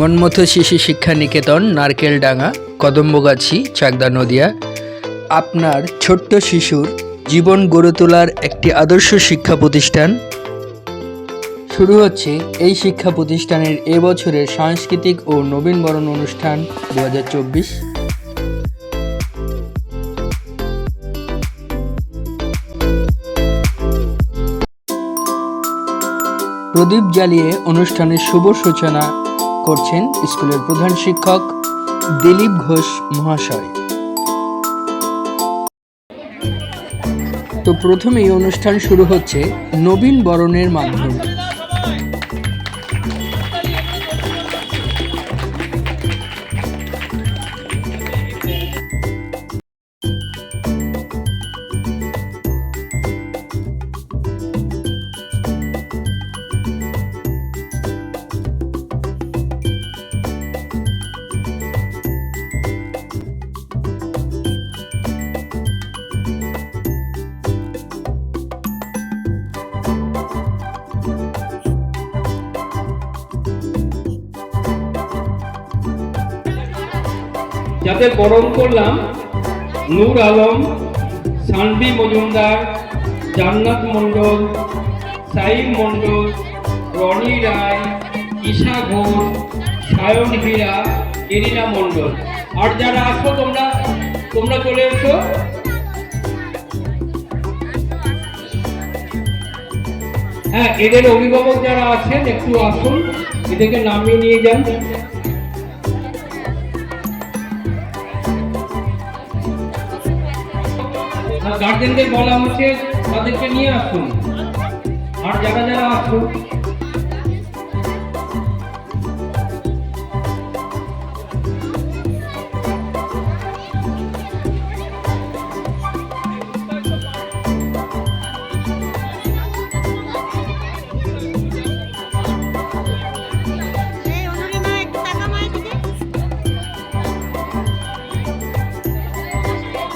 মনমথ শিশু শিক্ষা নিকেতন নারকেলডাঙ্গা, কদম্বগাছি চাকদা নদিয়া আপনার ছোট্ট শিশুর জীবন গড়ে তোলার একটি আদর্শ শিক্ষা প্রতিষ্ঠান। শুরু হচ্ছে এই শিক্ষা প্রতিষ্ঠানের এবছরের সাংস্কৃতিক ও নবীনবরণ অনুষ্ঠান দু হাজার চব্বিশ। প্রদীপ জ্বালিয়ে অনুষ্ঠানের শুভ সূচনা করছেন স্কুলের প্রধান শিক্ষক দিলীপ ঘোষ মহাশয়। তো প্রথমেই অনুষ্ঠান শুরু হচ্ছে নবীন বরণের মাধ্যমে। যাদের বরণ করলাম নূর আলম, সানভি মজুমদার, জান্নাত মণ্ডল, সাইম মণ্ডল, রনি রায়, ঈশা ঘোষ, সায়ন হীরা এরিনা মণ্ডল। আর যারা আসো তোমরা তোমরা চলে এসো। হ্যাঁ এদের অভিভাবক যারা আছেন, একটু আসুন, এদেরকে নামিয়ে নিয়ে যান। গার্জেনদের বলা হচ্ছে তাদেরকে নিয়ে আসুন। আর যারা যারা আসুন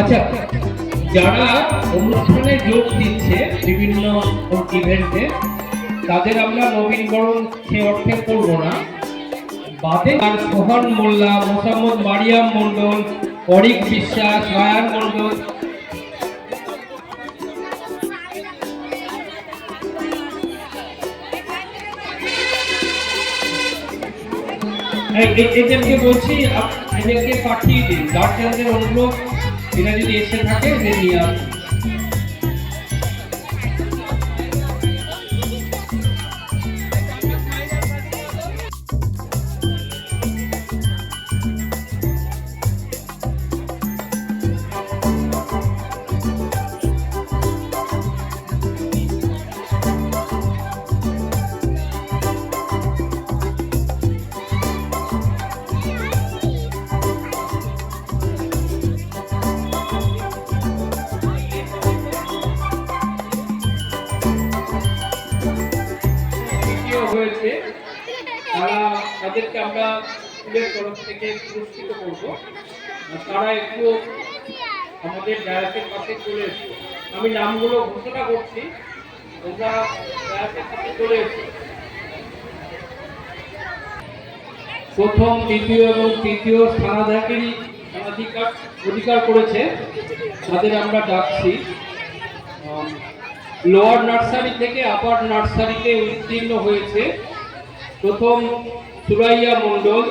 আচ্ছা যারা অনুষ্ঠানে যোগ দিচ্ছে বিভিন্ন ইভেন্টে তাদের আমরা নবীনবরণ সে অর্থে করব না। বাদে আর সোহান মোল্লা, মোসাম্মদ মারিয়াম মণ্ডল, অরিক বিশ্বাস রায়ান মণ্ডল। এদেরকে বলছি এদেরকে পাঠিয়ে দিন। গার্জেনদের অনুরোধ এরা যদি এসে থাকে নিয়ে আসুন স্কুলের তরফ থেকে পুরস্কৃত করব। তারা একটু আমাদের ডায়াসের পাশে চলে এসো। আমি নামগুলো ঘোষণা করছি। তোমরা ডায়াসের পাশে চলে এসো। প্রথম, দ্বিতীয় এবং তৃতীয় স্থানাধিকারী স্থানাধিকার অধিকার করেছে। তাদের আমরা ডাকছি। লোয়ার নার্সারি থেকে আপার নার্সারিতে উত্তীর্ণ হয়েছে। প্রথম সুরাইয়া মণ্ডল।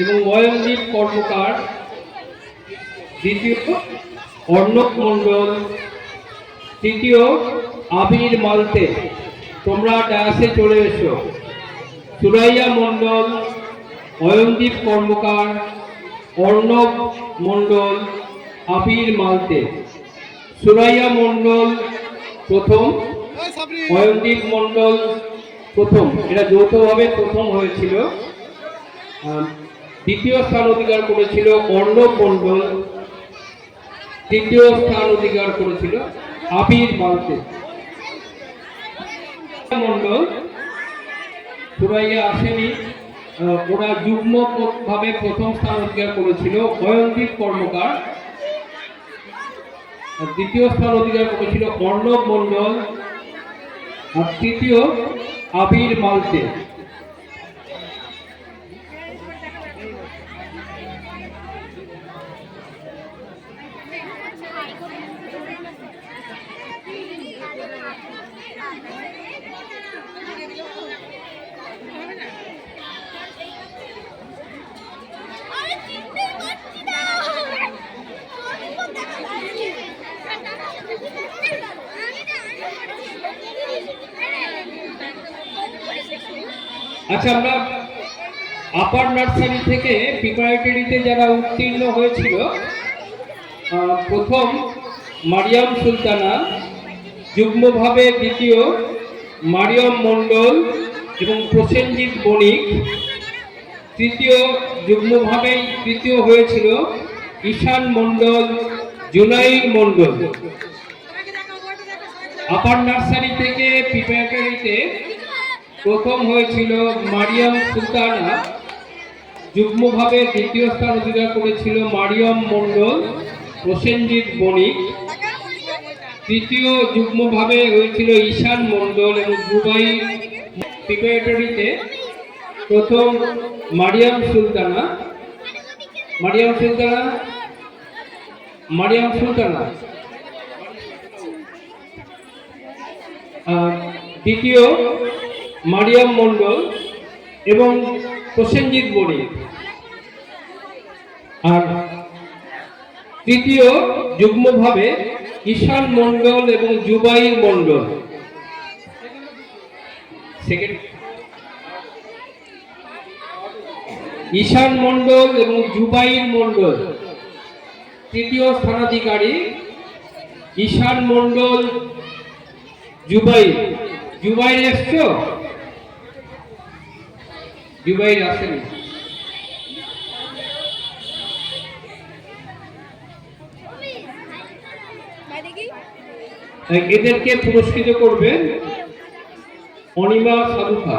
এবং অয়নদীপ কর্মকার দ্বিতীয় অর্ণব মণ্ডল, তৃতীয় আবির মালতে। তোমরা ডায়াসে চলে এসো। সুরাইয়া মণ্ডল অয়নদীপ কর্মকার, অর্ণব মণ্ডল, আবির মালতে। সুরাইয়া মণ্ডল প্রথম অয়নদীপ মণ্ডল প্রথম। এটা যৌথভাবে প্রথম হয়েছিল। দ্বিতীয় স্থান অধিকার করেছিল মণ্ডল। তৃতীয় স্থান অধিকার করেছিল আবির মালতে মণ্ডল, সুরাইয়া আসেনি। ওরা যুগ্ম ভাবে প্রথম স্থান অধিকার করেছিল অয়নদীপ কর্মকার। দ্বিতীয় স্থান অধিকার করেছিল অর্ণব মণ্ডল। আর তৃতীয় আবির মালতে আচ্ছা আমরা আপার নার্সারি থেকে প্রিপারেটরিতে যারা উত্তীর্ণ হয়েছিল প্রথম মারিয়াম সুলতানা যুগ্মভাবে দ্বিতীয় মারিয়াম মণ্ডল এবং প্রসেনজিৎ বণিক তৃতীয় যুগ্মভাবেই তৃতীয় হয়েছিল ঈশান মণ্ডল জুনাইদ মণ্ডল। আপার নার্সারি থেকে প্রিপারেটরিতে প্রথম হয়েছিল মারিয়াম সুলতানা। যুগ্মভাবে দ্বিতীয় স্থান অধিকার করেছিল মারিয়াম মণ্ডল, প্রসেনজিৎ বণিক। তৃতীয় যুগ্মভাবে হয়েছিল ঈশান মণ্ডল এবং দুবাই প্রিপারেটরিতে প্রথম মারিয়াম সুলতানা। মারিয়াম সুলতানা মারিয়াম সুলতানা। দ্বিতীয় মারিয়াম মণ্ডল এবং প্রসেনজিৎ বণিক আর তৃতীয় যুগ্মভাবে ঈশান মণ্ডল এবং জুবাইর মণ্ডল। সেকেন্ড ঈশান মণ্ডল এবং জুবাইর মণ্ডল। তৃতীয় স্থানাধিকারী ঈশান মণ্ডল, জুবাইর। জুবাইর এসছো? জুবাইর আসেন। এদেরকে পুরস্কৃত করবেন অনিমা সাধুখা।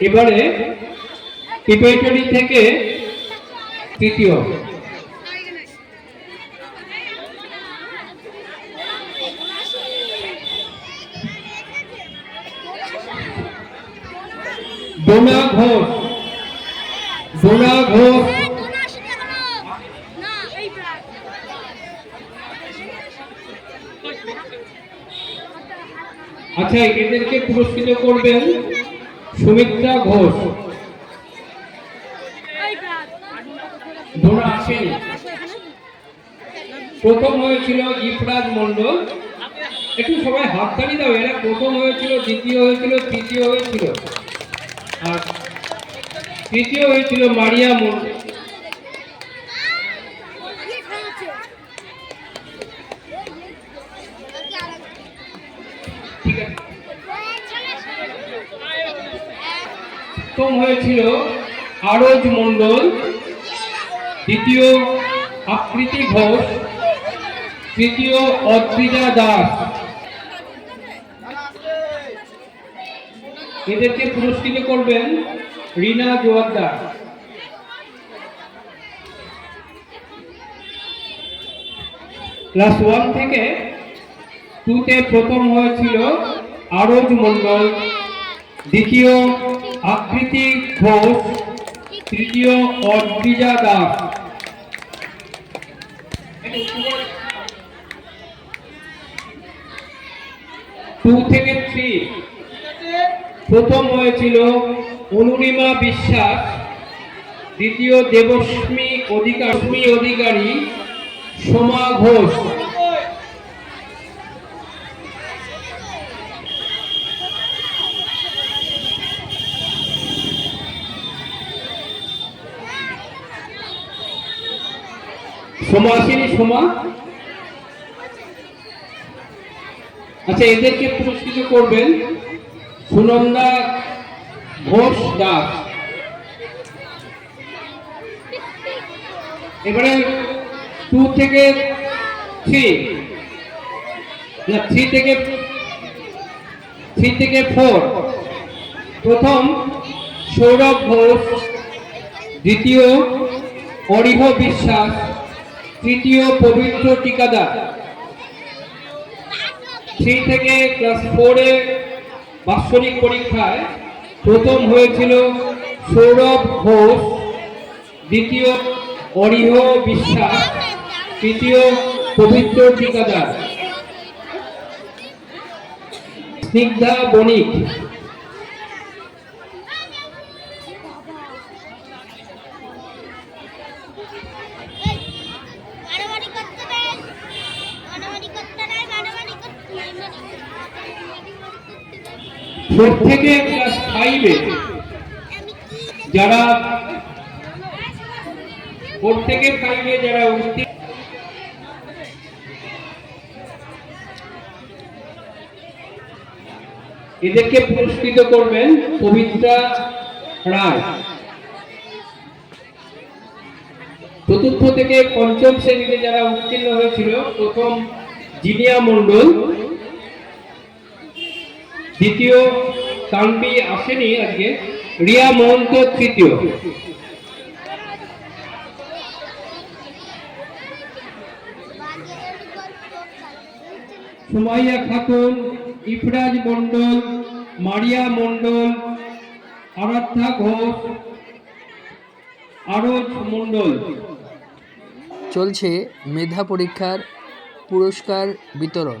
এবারে প্রিপারেটরি থেকে তৃতীয়। ডোনা ঘোষ। ডোনা ঘোষ। আচ্ছা এদেরকে পুরস্কৃত করবেন সুমিত্রা ঘোষ। প্রথম হয়েছিল ইফরাজ মন্ডল একটু সবাই হাততালি দাও, এরা প্রথম হয়েছিল, দ্বিতীয় হয়েছিল, তৃতীয় হয়েছিল। আর তৃতীয় হয়েছিল মারিয়া মন্ডল ঠিক আছে হয়েছিল আরজ মন্ডল দ্বিতীয় আকৃতি ঘোষ, তৃতীয় অদ্রিজা দাস। এদেরকে পুরস্কৃত করবেন রিনা জোয়ারদার। ক্লাস ওয়ান থেকে টুতে প্রথম হয়েছিল আরজ মন্ডল দ্বিতীয় আকৃতি ঘোষ, তৃতীয় অদ্রিজা দাস। টু থেকে থ্রি প্রথম হয়েছিল অনুরিমা বিশ্বাস, দ্বিতীয় দেবস্মী অধিকারী অধিকারী সোমা ঘোষ। সোমা আসেনি সোমা আচ্ছা এদেরকে পুরস্কৃত করবেন সুনন্দা ঘোষ দাস। এবারে টু থেকে থ্রি না থ্রি থেকে থ্রি থেকে ফোর প্রথম সৌরভ ঘোষ, দ্বিতীয় অরিহ বিশ্বাস। তৃতীয় পবিত্র টিকাদার থ্রি থেকে ক্লাস ফোরে বাৎসরিক পরীক্ষায় প্রথম হয়েছিল সৌরভ ঘোষ, দ্বিতীয় অরিহ বিশ্বাস, তৃতীয় পবিত্র টিকাদার স্নিগ্ধা বণিক। ফোর থেকে ক্লাস ফাইভে যারা ফোর থেকে ফাইভে যারা এদেরকে পুরস্কৃত করবেন পবিত্রা রায়। চতুর্থ থেকে পঞ্চম শ্রেণীতে যারা উত্তীর্ণ হয়েছিল, প্রথম জিনিয়া মণ্ডল দ্বিতীয় তানবি আসেনি আজকে, রিয়া মহন্ত তৃতীয়। সুমাইয়া খাতুন, ইফরাজ মণ্ডল, মারিয়া মণ্ডল, আরাধ্যা ঘোষ, আরজ মণ্ডল। চলছে মেধা পরীক্ষার পুরস্কার বিতরণ।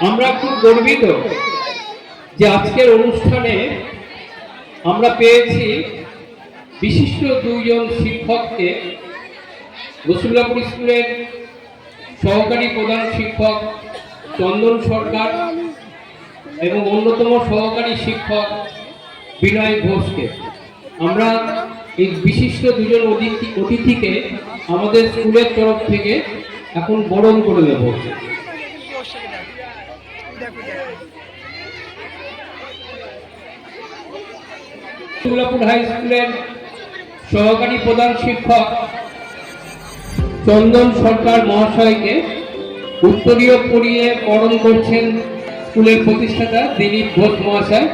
আমরা খুব গর্বিত যে আজকের অনুষ্ঠানে আমরা পেয়েছি বিশিষ্ট দুইজন শিক্ষককে, রসুল্লাপুর স্কুলের সহকারী প্রধান শিক্ষক চন্দন সরকার এবং অন্যতম সহকারী শিক্ষক বিনয় ঘোষকে। আমরা এই বিশিষ্ট দুজন অতিথি অতিথিকে আমাদের স্কুলের তরফ থেকে এখন বরণ করে দেব তুলাপুর হাই স্কুলের সহকারী প্রধান শিক্ষক চন্দন সরকার মহাশয়কে উত্তরীয় পরিয়ে বরণ করছেন স্কুলের প্রতিষ্ঠাতা দিলীপ ঘোষ মহাশয়।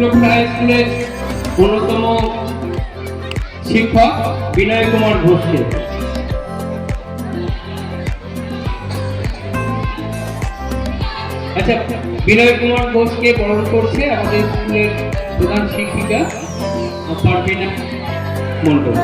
মুসিবুল হাই স্কুলের অন্যতম শিক্ষক বিনয় কুমার ঘোষকে। আচ্ছা বিনয় কুমার ঘোষকে বরণ করছে আমাদের স্কুলের প্রধান শিক্ষিকা পারবিনা মন্ডল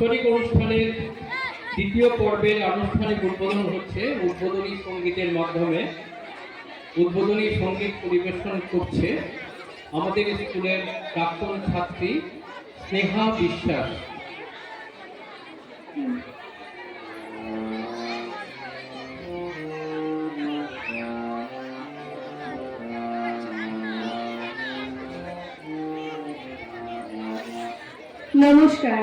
বাৎসরিক অনুষ্ঠানের দ্বিতীয় পর্বের আনুষ্ঠানিক উদ্বোধন হচ্ছে উদ্বোধনী সঙ্গীতের মাধ্যমে। উদ্বোধনী সংগীত পরিবেশন করছে আমাদের স্কুলের প্রাক্তন ছাত্রী স্নেহা বিশ্বাস। নমস্কার।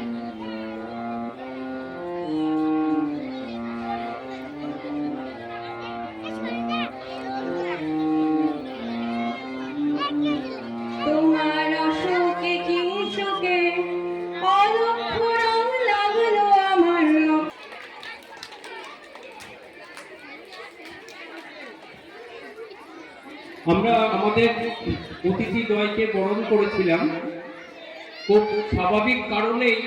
অতিথি বরণ করেছিলাম, খুব স্বাভাবিক কারণেই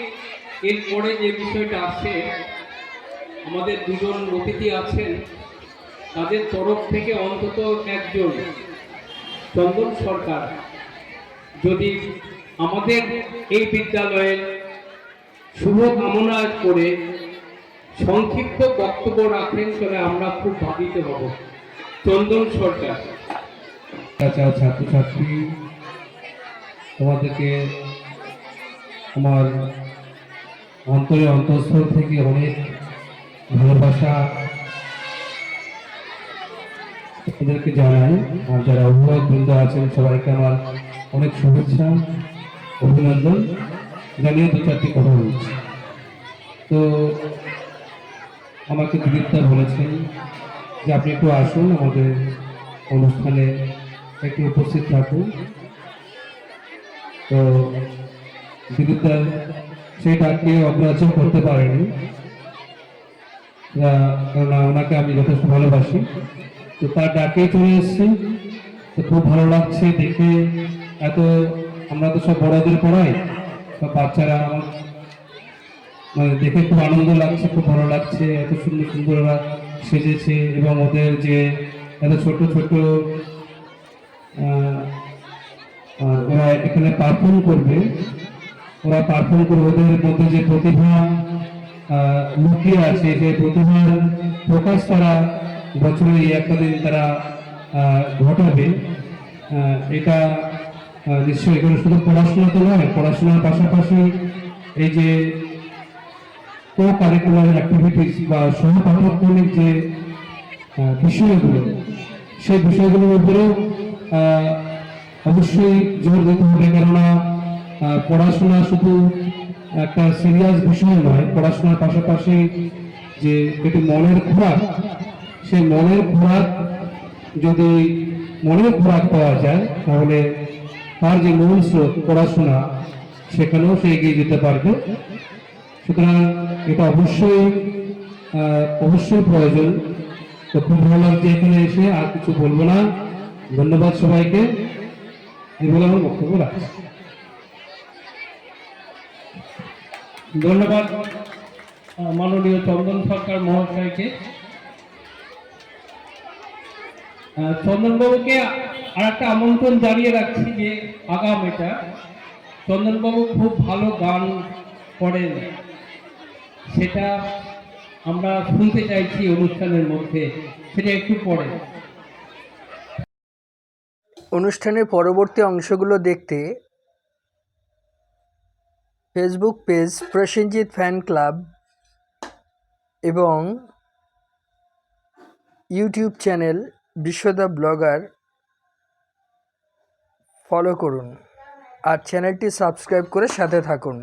এরপরে যে বিষয়টা আসে আমাদের দুজন অতিথি আছেন, তাদের তরফ থেকে অন্তত একজন চন্দন সরকার। যদি আমাদের এই বিদ্যালয়ের শুভ কামনা করে সংক্ষিপ্ত বক্তব্য রাখেন তাহলে আমরা খুব ভাবিত হব। চন্দন সরকার। কাছা ছাত্রছাত্রী তোমাদেরকে আমার অন্তরে অন্তঃস্থল থেকে অনেক ভালোবাসা এদেরকে জানাই। আর যারা অভিভাবক বৃন্দ আছেন, সবাইকে আমার অনেক শুভেচ্ছা, অভিনন্দন। জানিয়ে দু চারটি কথা বলছি। তো আমাকে দিদিপ্তা বলেছেন যে আপনি একটু আসুন আমাদের অনুষ্ঠানে, একটু উপস্থিত থাকুন। তো দিদিপ্তা সেই ডাককে অগ্রাহ্য করতে পারেনি। কেননা ওনাকে আমি যথেষ্ট ভালোবাসি। তো তার ডাকে চলে এসেছি। তো খুব ভালো লাগছে দেখে। এত আমরা তো সব বড়দের পড়াই। সব বাচ্চারা আমার মানে দেখে খুব আনন্দ লাগছে, খুব ভালো লাগছে। এত সুন্দর সুন্দর ওরা সেজেছে এবং ওদের যে এত ছোট ছোট আহ, ওরা এখানে পারফর্ম করবে। ওরা পারফর্ম করবে। ওদের মধ্যে যে প্রতিভা লুকিয়ে আছে সেই প্রতিভার প্রকাশ তারা বছরে এই একটা দিন তারা ঘটাবে এটা নিশ্চয়ই। এখানে শুধু পড়াশোনা তো নয় পড়াশোনার পাশাপাশি এই যে কো কারিকুলার অ্যাক্টিভিটিস বা সহপাঠক্রমিক যে বিষয়গুলো সেই বিষয়গুলোর উপরেও অবশ্যই জোর দিতে হবে, কেননা পড়াশোনা শুধু একটা সিরিয়াস বিষয় নয়, পড়াশোনার পাশাপাশি যে একটি মনের খোরাক, সেই মনের খোরাক যদি মনের খোরাক পাওয়া যায়, তাহলে তার যে মূল স্রোত পড়াশোনা, সেখানেও সে এগিয়ে যেতে পারবে। সুতরাং এটা অবশ্যই অবশ্যই প্রয়োজন। তো খুব ভালো লাগছে এখানে এসে, আর কিছু বলব না। ধন্যবাদ সবাইকে। এই বলে আমার বক্তব্য ধন্যবাদ মাননীয় চন্দন সরকার মহাশয়কে। চন্দনবাবুকে আর একটা আমন্ত্রণ জানিয়ে রাখছি যে আগাম এটা। চন্দনবাবু খুব ভালো গান করেন, সেটা আমরা শুনতে চাইছি অনুষ্ঠানের মধ্যে, সেটা একটু পরে। অনুষ্ঠানের পরবর্তী অংশগুলো দেখতে Facebook page Prosenjit fan club এবং YouTube channel Biswada blogger follow করুন। আর চ্যানেলটি সাবস্ক্রাইব করে সাথে থাকুন।